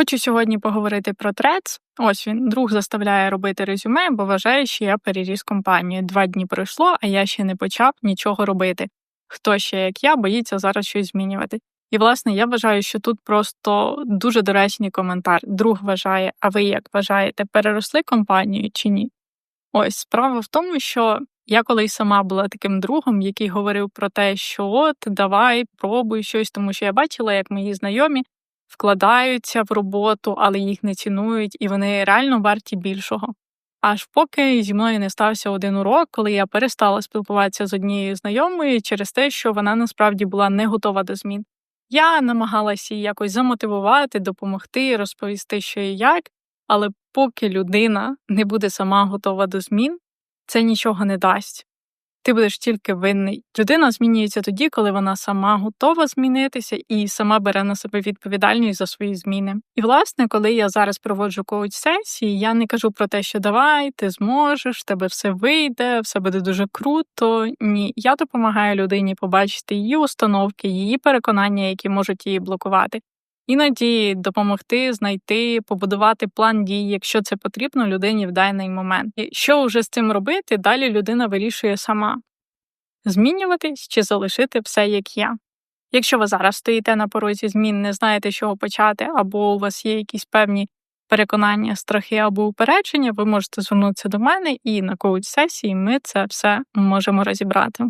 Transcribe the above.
Хочу сьогодні поговорити про трец. Ось він, друг заставляє робити резюме, бо вважає, що я переріс компанію. Два дні пройшло, а я ще не почав нічого робити. Хто ще, як я, боїться зараз щось змінювати. І, власне, я вважаю, що тут просто дуже доречний коментар. Друг вважає, а ви як вважаєте, переросли компанію чи ні? Ось справа в тому, що я колись сама була таким другом, який говорив про те, що от давай, пробуй щось, тому що я бачила, як мої знайомі вкладаються в роботу, але їх не цінують, і вони реально варті більшого. Аж поки зі мною не стався один урок, коли я перестала спілкуватися з однією знайомою через те, що вона насправді була не готова до змін. Я намагалася її якось замотивувати, допомогти, розповісти, що і як, але поки людина не буде сама готова до змін, це нічого не дасть. Ти будеш тільки винний. Людина змінюється тоді, коли вона сама готова змінитися і сама бере на себе відповідальність за свої зміни. І, власне, коли я зараз проводжу коуч сесії, я не кажу про те, що давай, ти зможеш, тебе все вийде, все буде дуже круто. Ні, я допомагаю людині побачити її установки, її переконання, які можуть її блокувати. Іноді допомогти знайти, побудувати план дій, якщо це потрібно людині в даний момент. І що вже з цим робити, далі людина вирішує сама змінюватись чи залишити все як є. Якщо ви зараз стоїте на порозі змін, не знаєте, чого почати, або у вас є якісь певні переконання, страхи або упередження, ви можете звернутися до мене і на коуч сесії ми це все можемо розібрати.